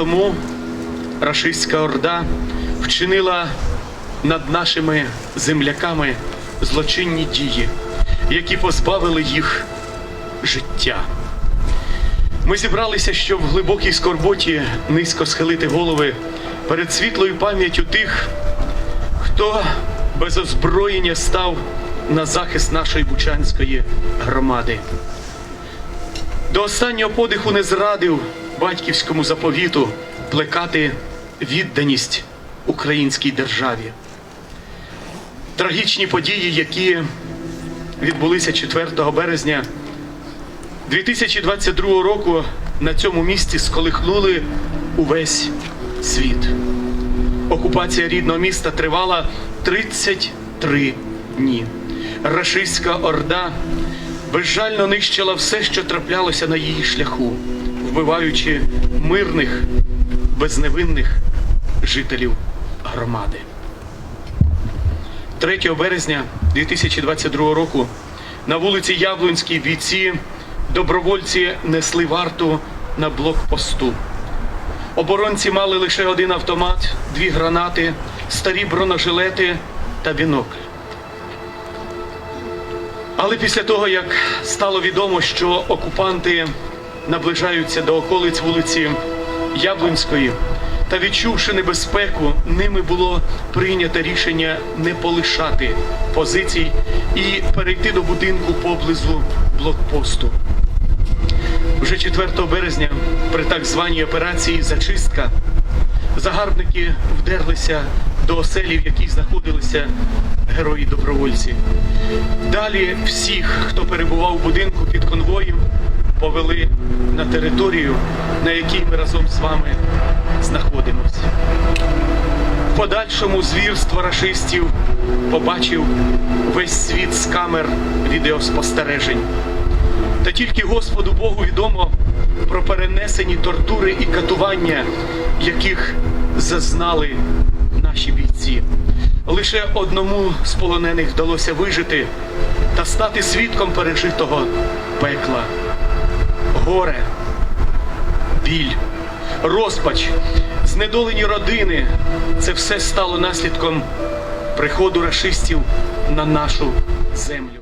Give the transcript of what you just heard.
тому рашистська орда вчинила над нашими земляками злочинні дії, які позбавили їх життя. Ми зібралися, щоб в глибокій скорботі низько схилити голови перед світлою пам'яттю тих, хто без озброєння став на захист нашої бучанської громади. До останнього подиху не зрадив батьківському заповіту плекати відданість українській державі. Трагічні події, які відбулися 4 березня 2022 року, на цьому місці сколихнули увесь світ. Окупація рідного міста тривала 33 дні. Рашистська орда безжально нищила все, що траплялося на її шляху, вбиваючи мирних, безневинних жителів громади. 3 березня 2022 року на вулиці Яблунській бійці добровольці несли варту на блокпосту. Оборонці мали лише один автомат, дві гранати, старі бронежилети та бінокль. Але після того, як стало відомо, що окупанти наближаються до околиць вулиці Яблунської, та відчувши небезпеку, ними було прийнято рішення не полишати позицій і перейти до будинку поблизу блокпосту. Вже 4 березня при так званій операції Зачистка загарбники вдерлися до оселі, в якій знаходилися герої добровольці. Далі всіх, хто перебував у будинку під конвоєм, повели на територію, на якій ми разом з вами знаходимося. В подальшому звірство рашистів побачив весь світ з камер відеоспостережень. Та тільки Господу Богу відомо про перенесені тортури і катування, яких зазнали наші бійці. Лише одному з полонених вдалося вижити та стати свідком пережитого пекла. Горе, біль, розпач, знедолені родини це все стало наслідком приходу рашистів на нашу землю.